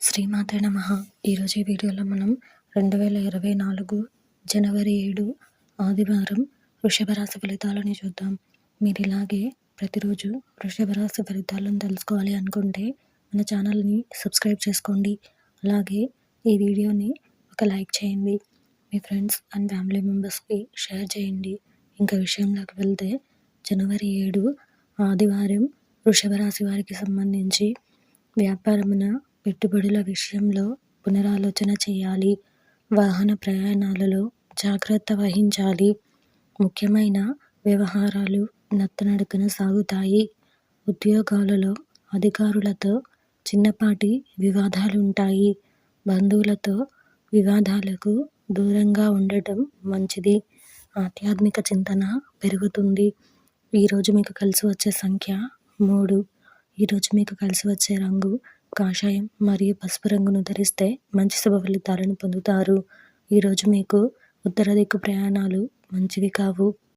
శ్రీమాతే నమ. ఈరోజు ఈ వీడియోలో మనం రెండు వేల ఇరవై నాలుగు జనవరి ఏడు ఆదివారం వృషభ రాశి ఫలితాలని చూద్దాం. మీరు ఇలాగే ప్రతిరోజు వృషభ రాశి ఫలితాలను తెలుసుకోవాలి అనుకుంటే మన ఛానల్ని సబ్స్క్రైబ్ చేసుకోండి. అలాగే ఈ వీడియోని ఒక లైక్ చేయండి. మీ ఫ్రెండ్స్ అండ్ ఫ్యామిలీ మెంబర్స్కి షేర్ చేయండి. ఇంకా విషయంలోకి వెళ్తే జనవరి ఏడు ఆదివారం వృషభ రాశి వారికి సంబంధించి వ్యాపారమున పెట్టుబడుల విషయంలో పునరాలోచన చేయాలి. వాహన ప్రయాణాలలో జాగ్రత్త వహించాలి. ముఖ్యమైన వ్యవహారాలు నత్తనడకన సాగుతాయి. ఉద్యోగాలలో అధికారులతో చిన్నపాటి వివాదాలు ఉంటాయి బంధువులతో వివాదాలకు దూరంగా ఉండటం మంచిది. ఆధ్యాత్మిక చింతన పెరుగుతుంది. ఈరోజు మీకు కలిసి వచ్చే సంఖ్య మూడు. ఈరోజు మీకు కలిసి వచ్చే రంగు కాషాయం మరియు పసుపు రంగును ధరిస్తే మంచి శుభ ఫలితాలను పొందుతారు. ఈరోజు మీకు ఉత్తర దిక్కు ప్రయాణాలు మంచివి కావు.